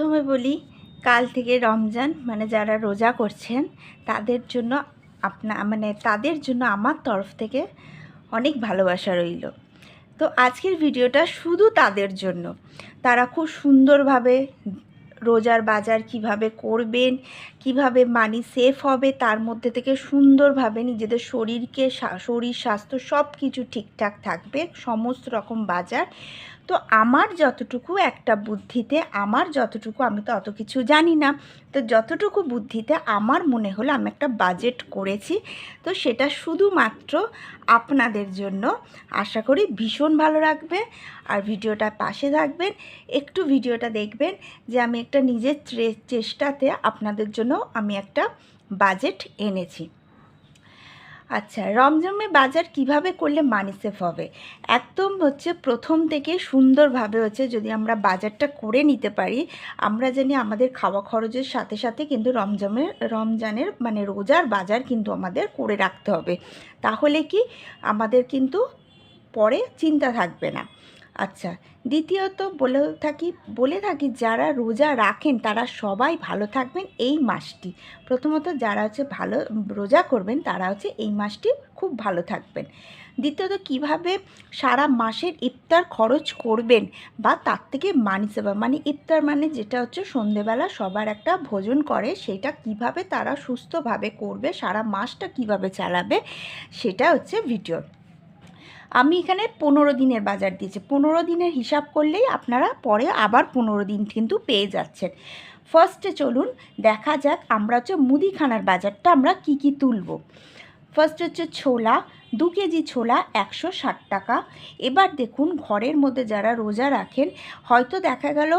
প্রথমে বলি, কাল থেকে রমজান মানে যারা রোজা করছেন, তাদের জন্য আপনা মানে তাদের জন্য আমার তরফ থেকে অনেক ভালোবাসা রইল। তো আজকের ভিডিওটা শুধু তাদের জন্য। তারা খুব সুন্দরভাবে রোজার বাজার কীভাবে করবেন, কীভাবে মানি সেফ হবে, তার মধ্যে থেকে সুন্দরভাবে নিজেদের শরীরকে শরীর স্বাস্থ্য সব কিছু ঠিকঠাক থাকবে, সমস্ত রকম বাজার তো আমার যতটুকু একটা বুদ্ধিতে, আমার যতটুকু আমি তো অত কিছু জানি না, তো যতটুকু বুদ্ধিতে আমার মনে হলো আমি একটা বাজেট করেছি, তো সেটা শুধুমাত্র আপনাদের জন্য। আশা করি ভীষণ ভালো রাখবে আর ভিডিওটা পাশে থাকবেন, একটু ভিডিওটা দেখবেন যে আমি একটা নিজের চেষ্টাতে আপনাদের জন্য আমি একটা বাজেট এনেছি। আচ্ছা রমজমে বাজার কীভাবে করলে মানি সেফ হবে? একদম হচ্ছে প্রথম থেকে সুন্দরভাবে হচ্ছে যদি আমরা বাজারটা করে নিতে পারি, আমরা জানি আমাদের খাওয়া খরচের সাথে সাথে কিন্তু রমজমের রমজানের মানে রোজার বাজার কিন্তু আমাদের করে রাখতে হবে। তাহলে কি আমাদের কিন্তু পরে চিন্তা থাকবে না। আচ্ছা দ্বিতীয়ত বলে থাকি বলে থাকি যারা রোজা রাখেন তারা সবাই ভালো থাকবেন এই মাসটি। প্রথমত যারা হচ্ছে ভালো, রোজা করবেন তারা হচ্ছে এই মাসটি খুব ভালো থাকবেন। দ্বিতীয়ত কীভাবে সারা মাসের ইফতার খরচ করবেন বা তার থেকে মানি সেবা মানে ইফতার মানে যেটা হচ্ছে সন্ধেবেলা সবার একটা ভোজন করে, সেটা কীভাবে তারা সুস্থভাবে করবে, সারা মাসটা কীভাবে চালাবে, সেটা হচ্ছে ভিডিও আমি এখানে পনেরো দিনের বাজার দিয়েছি। পনেরো দিনের হিসাব করলেই আপনারা পরে আবার পনেরো দিন কিন্তু পেয়ে যাচ্ছেন। ফার্স্টে চলুন, দেখা যাক আমরা হচ্ছে মুদিখানার বাজারটা আমরা কি কি তুলব। ফার্স্ট হচ্ছে ছোলা দু কেজি ছোলা একশো ষাট টাকা। এবার দেখুন ঘরের মধ্যে যারা রোজা রাখেন, হয়তো দেখা গেল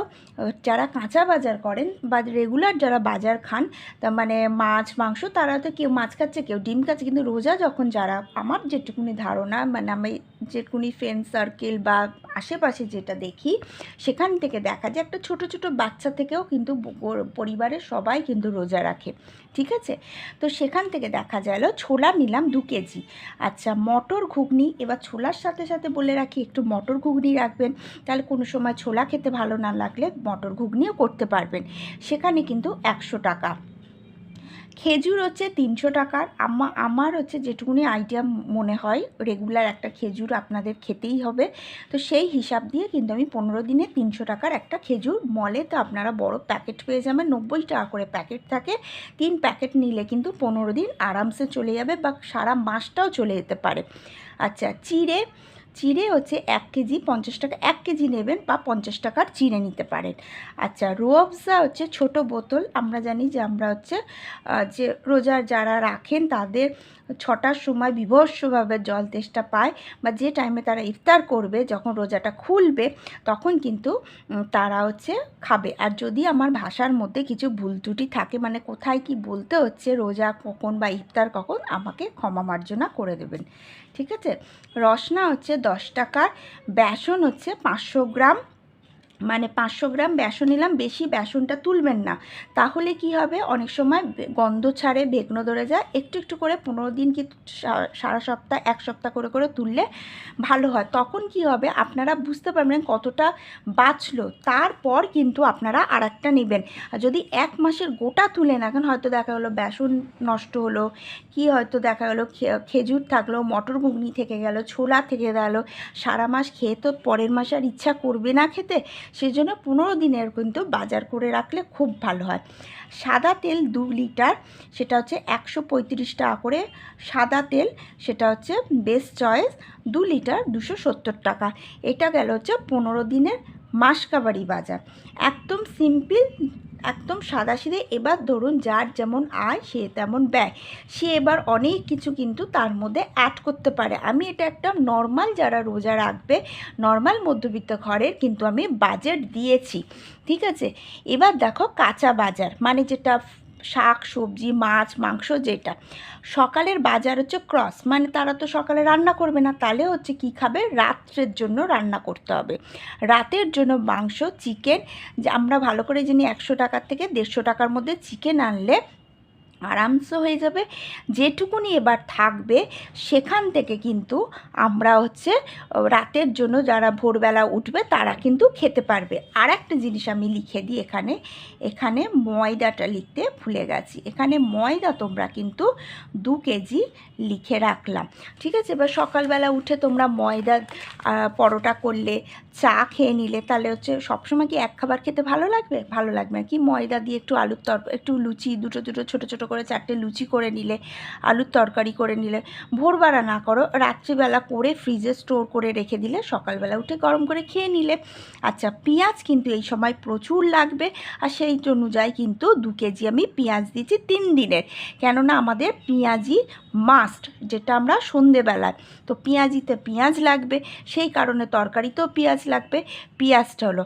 যারা কাঁচা বাজার করেন বা রেগুলার যারা বাজার খান, তা মানে মাছ, মাংস, তারা তো কেউ মাছ খাচ্ছে, কেউ ডিম খাচ্ছে, কিন্তু রোজা যখন যারা, আমার যেটুকুনি ধারণা মানে আমি যেটুকুনি ফ্রেন্ড সার্কেল বা আশেপাশে যেটা দেখি, সেখান থেকে দেখা যায় একটা ছোট ছোট বাচ্চা থেকেও কিন্তু পরিবারের সবাই কিন্তু রোজা রাখে। ঠিক আছে? তো সেখান থেকে দেখা গেল ছোলা নিলাম দু কেজি। আচ্ছা মটর ঘুগনি, এবার ছোলার সাথে সাথে বলে রাখি, একটু মটর ঘুগনি রাখবেন। তাহলে কোনো সময় ছোলা খেতে ভালো না লাগলে মটর ঘুগনিও করতে পারবেন। সেখানে কিন্তু একশো টাকা। খেজুর হচ্ছে তিনশো টাকার। আমা, আমার হচ্ছে যেটুকুনি আইডিয়া মনে হয় রেগুলার একটা খেজুর আপনাদের খেতেই হবে। তো সেই হিসাব দিয়ে কিন্তু আমি পনেরো দিনে তিনশো টাকার একটা খেজুর। মলে তো আপনারা বড় প্যাকেট পেয়ে যাবেন, নব্বই টাকা করে প্যাকেট থাকে। তিন প্যাকেট নিলে কিন্তু পনেরো দিন আরামসে চলে যাবে বা সারা মাসটাও চলে যেতে পারে। আচ্ছা চিড়ে চিড়ে হচ্ছে এক কেজি পঞ্চাশ টাকা, এক কেজি নেবেন বা পঞ্চাশ টাকার চিড়ে নিতে পারেন। আচ্ছা রুয়াবজা হচ্ছে ছোট বোতল। আমরা জানি যে আমরা হচ্ছে যে রোজার যারা রাখেন তাদের ছটার সময় বিভৎসভাবে জল তেষ্টা পায় বা যে টাইমে তারা ইফতার করবে, যখন রোজাটা খুলবে, তখন কিন্তু তারা হচ্ছে খাবে। আর যদি আমার ভাষার মধ্যে কিছু ভুল ত্রুটি থাকে মানে কোথায় কি বলতে হচ্ছে রোজা কখন বা ইফতার কখন, আমাকে ক্ষমা মার্জনা করে দেবেন। ঠিক আছে? রসনা হচ্ছে দশ টাকার বেসন হচ্ছে পাঁচশো গ্রাম। মানে পাঁচশো গ্রাম বেসন নিলাম, বেশি বেসনটা তুলবেন না। তাহলে কি হবে? অনেক সময় গন্ধ ছাড়ে বেগনো ধরে যায়। একটু একটু করে পনেরো দিন কি সারা সপ্তাহ, এক সপ্তাহ করে করে তুললে ভালো হয়। তখন কি হবে? আপনারা বুঝতে পারবেন কতটা বাঁচলো। তারপর কিন্তু আপনারা আর একটা নেবেন। আর যদি এক মাসের গোটা তুলে এখন হয়তো দেখা গেলো বেসন নষ্ট হলো, কি হয়তো দেখা গেলো খেজুর থাকল, মটর ঘুগনি থেকে গেল, ছোলা থেকে গেল, সারা মাস খেয়ে তো পরের মাসে আর ইচ্ছা করবে না খেতে। সেই জন্য পনেরো দিনের কিন্তু বাজার করে রাখলে খুব ভালো হয়। সাদা তেল দু লিটার, সেটা হচ্ছে একশো পঁয়ত্রিশ টাকা করে। সাদা তেল, সেটা হচ্ছে বেস্ট চয়েস দু লিটার দুশো সত্তর টাকা। এটা গেল হচ্ছে পনেরো দিনের মাসকাবারি বাজার। একদম সিম্পল একদম সাদাসিধে। এবার ধরুন যার যেমন আয়, সে তেমন ব্যয়। সে এবার অনেক কিছু কিন্তু তার মধ্যে অ্যাড করতে পারে। আমি এটা একটা নর্মাল যারা রোজা রাখবে নর্মাল মধ্যবিত্ত ঘরের কিন্তু আমি বাজেট দিয়েছি। ঠিক আছে? এবার দেখো কাঁচা বাজার মানে যেটা শাক, সবজি, মাছ, মাংস যেটা। সকালের বাজার হচ্ছে ক্রস মানে তারা তো সকালে রান্না করবে না, তাহলে হচ্ছে কি খাবে? রাত্রের জন্য রান্না করতে হবে। রাতের জন্য মাংস, চিকেন আমরা ভালো করে জানি একশো টাকার থেকে দেড়শো টাকার মধ্যে চিকেন আনলে আরামসে হয়ে যাবে। যেটুকুনি এবার থাকবে, সেখান থেকে কিন্তু আমরা হচ্ছে রাতের জন্য যারা ভোরবেলা উঠবে তারা কিন্তু খেতে পারবে। আর একটা জিনিস আমি লিখে দিই এখানে। এখানে ময়দাটা লিখতে ভুলে গেছি। এখানে ময়দা তোমরা কিন্তু দু কেজি লিখে রাখলাম। ঠিক আছে? এবার সকালবেলা উঠে তোমরা ময়দা পরোটা করলে, চা খেয়ে নিলে তাহলে হচ্ছে সবসময় কি এক খাবার খেতে ভালো লাগবে? ভালো লাগবে কি ময়দা দিয়ে একটু আলুর তর, একটু লুচি, দুটো দুটো ছোটো ছোটো করে চারটে লুচি করে নিলে, আলুর তরকারি করে নিলে, ভোরবেলা না করো, রাত্রিবেলা করে ফ্রিজে স্টোর করে রেখে দিলে সকালবেলা উঠে গরম করে খেয়ে নিলে। আচ্ছা পেঁয়াজ কিন্তু এই সময় প্রচুর লাগবে, আর সেই অনুযায়ী কিন্তু দু কেজি আমি পেঁয়াজ দিচ্ছি তিন দিনের। কেননা আমাদের পেঁয়াজি মাস্ট, যেটা আমরা সন্ধেবেলায়। তো পেঁয়াজিতে পেঁয়াজ লাগবে, সেই কারণে তরকারিতেও পেঁয়াজ লাগবে। পেঁয়াজটা হলো,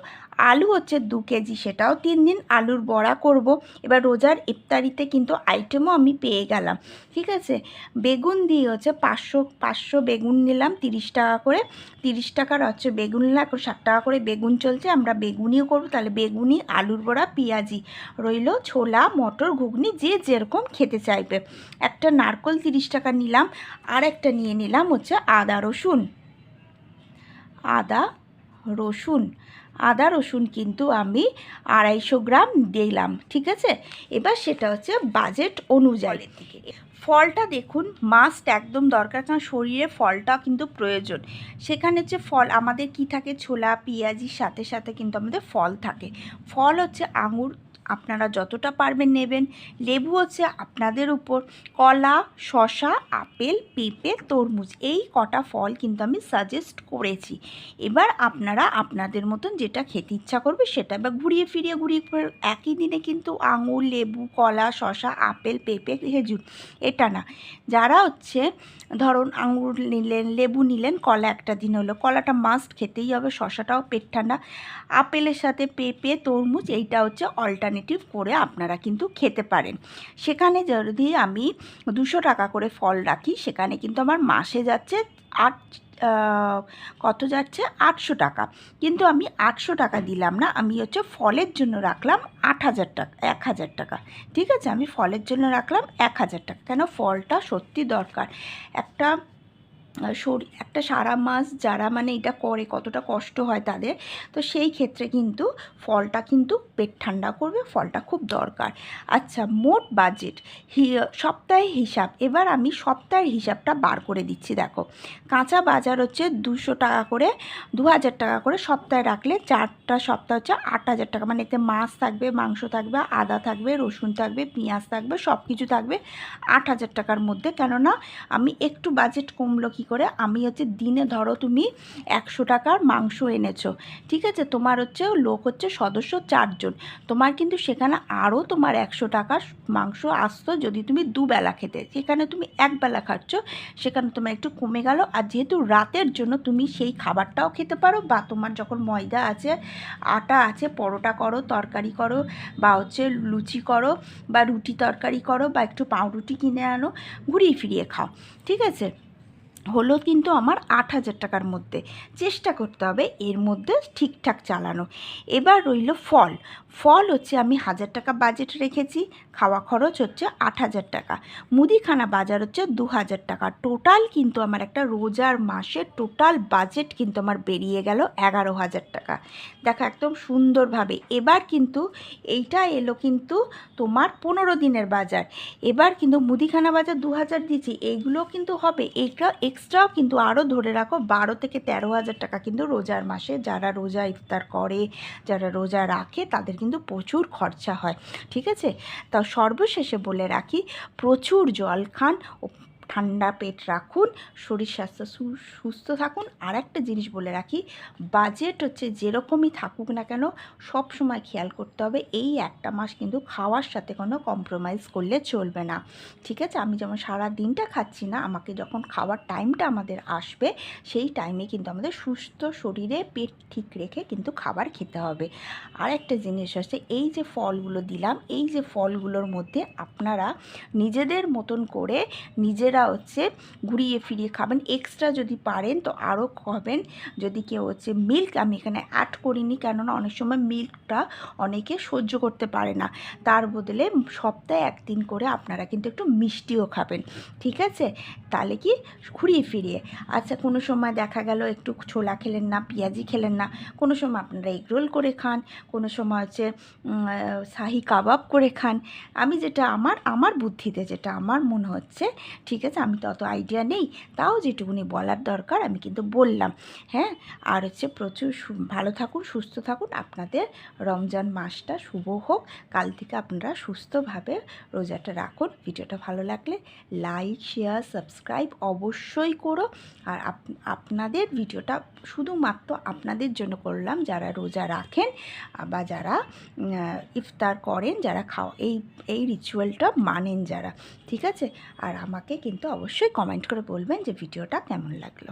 আলু হচ্ছে দু কেজি, সেটাও তিন দিন আলুর বড়া করব। এবার রোজার ইফতারিতে কিন্তু আইটেমও আমি পেয়ে গেলাম, ঠিক আছে? বেগুন দিয়ে হচ্ছে পাঁচশো পাঁচশো বেগুন নিলাম, তিরিশ টাকা করে। তিরিশ টাকার হচ্ছে বেগুন নিলাম, এখন ষাট টাকা করে বেগুন চলছে, আমরা বেগুনিও করব, তাহলে বেগুনি, আলুর বড়া, পেঁয়াজি। রইল ছোলা, মটর, ঘুগনি, যে যেরকম খেতে চাইবে। একটা নারকল, তিরিশ টাকা নিলাম। আর একটা নিয়ে নিলাম হচ্ছে আদা রসুন। আদা রসুন। আদা রসুন কিন্তু আমি আড়াইশো গ্রাম দিলাম ঠিক আছে? এবার সেটা হচ্ছে বাজেট অনুযায়ী। থেকে ফলটা দেখুন মাস্ট একদম দরকার কারণ শরীরে ফলটা কিন্তু প্রয়োজন। সেখানে হচ্ছে ফল আমাদের কি থাকে ছোলা পেঁয়াজির সাথে সাথে কিন্তু আমাদের ফল থাকে। ফল হচ্ছে আঙুর আপনারা যতটা পারবেন নেবেন। লেবু হচ্ছে আপনাদের উপর। কলা শশা আপেল, পেঁপে, তরমুজ এই কটা ফল কিন্তু আমি সাজেস্ট করেছি। এবার আপনারা আপনাদের মতন যেটা খেতে ইচ্ছা করবে সেটা বা ঘুরিয়ে ফিরিয়ে ঘুরিয়ে একই দিনে কিন্তু আঙুর, লেবু, কলা শশা আপেল, পেঁপে, খেজুর এটা না। যারা হচ্ছে ধরুন আঙুর নিলেন, লেবু নিলেন, কলা একটা দিন হলো। কলাটা মাস্ট খেতেই হবে শশাটাও পেট ঠান্ডা। আপেলের সাথে পেঁপে, তরমুজ এইটা হচ্ছে অল্টারনেটিভ করে আপনারা কিন্তু খেতে পারেন। সেখানে যদি আমি দুশো টাকা করে ফল রাখি, সেখানে কিন্তু আমার মাসে যাচ্ছে আট কত যাচ্ছে? আটশো টাকা। কিন্তু আমি আটশো টাকা দিলাম না, আমি হচ্ছে ফলের জন্য রাখলাম আট হাজার টাকা, এক হাজার টাকা। ঠিক আছে? আমি ফলের জন্য রাখলাম এক হাজার টাকা। কেন? ফলটা সত্যি দরকার। একটা শরীর একটা সারা মাস যারা মানে এটা করে, কতটা কষ্ট হয় তাদের, তো সেই ক্ষেত্রে কিন্তু ফলটা কিন্তু পেট ঠান্ডা করবে, ফলটা খুব দরকার। আচ্ছা মোট বাজেট সপ্তাহে হিসাব, এবার আমি সপ্তাহের হিসাবটা বার করে দিচ্ছি, দেখো। কাঁচা বাজার হচ্ছে দুশো টাকা করে, দু হাজার টাকা করে সপ্তাহে রাখলে চারটা সপ্তাহ হচ্ছে আট হাজার টাকা মানে এতে মাছ থাকবে, মাংস থাকবে, আদা থাকবে, রসুন থাকবে, পেঁয়াজ থাকবে সব কিছু থাকবে আট হাজার টাকার মধ্যে। কেননা, আমি একটু বাজেট কমলো কি করে আমি হচ্ছে দিনে ধরো তুমি একশো টাকার মাংস এনেছো, ঠিক আছে? তোমার হচ্ছে লোক হচ্ছে সদস্য চারজন। তোমার কিন্তু সেখানে আরও তোমার একশো টাকার মাংস আসতো যদি তুমি দুবেলা খেতে। সেখানে তুমি একবেলা খাচ্ছ, সেখানে তোমার একটু কমে গেল। আর যেহেতু রাতের জন্য তুমি সেই খাবারটাও খেতে পারো বা তোমার যখন ময়দা আছে, আটা আছে, পরোটা করো, তরকারি করো বা হচ্ছে লুচি করো বা রুটি তরকারি করো বা একটু পাউরুটি কিনে আনো, ঘুরিয়ে ফিরিয়ে খাও, ঠিক আছে? হলো কিন্তু আমার আট হাজার টাকার মধ্যে। চেষ্টা করতে হবে এর মধ্যে ঠিকঠাক চালানো। এবার রইল ফল। ফল হচ্ছে আমি হাজার টাকা বাজেট রেখেছি, খাওয়া খরচ হচ্ছে আট হাজার টাকা। মুদিখানা বাজার হচ্ছে দু হাজার টাকা। টোটাল কিন্তু আমার একটা রোজার মাসের টোটাল বাজেট কিন্তু আমার বেরিয়ে গেল এগারো হাজার টাকা। দেখো একদম সুন্দরভাবে। এবার কিন্তু এইটা এলো কিন্তু তোমার পনেরো দিনের বাজার। এবার কিন্তু মুদিখানা বাজার দু হাজার দিয়েছি এইগুলো কিন্তু হবে। এইটা এক্সট্রাও কিন্তু আরও ধরে রাখো, বারো থেকে তেরো হাজার টাকা কিন্তু রোজার মাসে যারা রোজা ইফতার করে, যারা রোজা রাখে তাদের কিন্তু প্রচুর খরচা হয় ঠিক আছে? তা সর্বশেষে বলে রাখি প্রচুর জল খান ও ঠান্ডা পেট রাখুন, শরীর স্বাস্থ্য সুস্থ থাকুন। আর একটা জিনিস বলে রাখি বাজেট হচ্ছে যেরকমই থাকুক না কেন, সব সময় খেয়াল করতে হবে, এই একটা মাস কিন্তু খাওয়ার সাথে কোনো কম্প্রোমাইজ করলে চলবে না। ঠিক আছে? আমি যেমন সারা দিনটা খাচ্ছি না, আমাকে যখন খাওয়ার টাইমটা আমাদের আসবে, সেই টাইমে কিন্তু আমাদের সুস্থ শরীরে পেট ঠিক রেখে কিন্তু খাবার খেতে হবে। আর একটা জিনিস হচ্ছে, এই যে ফলগুলো দিলাম, এই যে ফলগুলোর মধ্যে আপনারা নিজেদের মতন করে নিজেরা নিজেরা হচ্ছে ঘুরিয়ে ফিরিয়ে খাবেন। এক্সট্রা যদি পারেন তো আরও খাবেন। যদি কেউ হচ্ছে মিল্ক আমি এখানে অ্যাড করিনি কেননা অনেক সময় মিল্কটা অনেকে সহ্য করতে পারে না। তার বদলে সপ্তাহে একদিন করে আপনারা কিন্তু একটু মিষ্টিও খাবেন। ঠিক আছে? তাহলে কি? ঘুরিয়ে ফিরিয়ে। আচ্ছা কোনো সময় দেখা গেল একটু ছোলা খেলেন না, পেঁয়াজি খেলেন না, কোনো সময় আপনারা এগ রোল করে খান, কোনো সময় হচ্ছে শাহি কাবাব করে খান। আমি যেটা, আমার আমার বুদ্ধিতে যেটা, আমার মনে হচ্ছে, ঠিক আছে আমি তো অত আইডিয়া নেই। তাও যেটুকুনি বলার দরকার, আমি কিন্তু বললাম। হ্যাঁ আর হচ্ছে প্রচুর ভালো থাকুন, সুস্থ থাকুন। আপনাদের রমজান মাসটা শুভ হোক। কাল থেকে আপনারা সুস্থভাবে রোজাটা রাখুন। ভিডিওটা ভালো লাগলে লাইক শেয়ার সাবস্ক্রাইব অবশ্যই করো। আর আপ- আপনাদের ভিডিওটা শুধুমাত্র আপনাদের জন্য করলাম। যারা রোজা রাখেন বা যারা ইফতার করেন, যারা খাওয়া, এই এই রিচুয়ালটা মানেন যারা। ঠিক আছে? আর আমাকে কিন্তু অবশ্যই কমেন্ট করে বলবেন যে ভিডিওটা কেমন লাগল।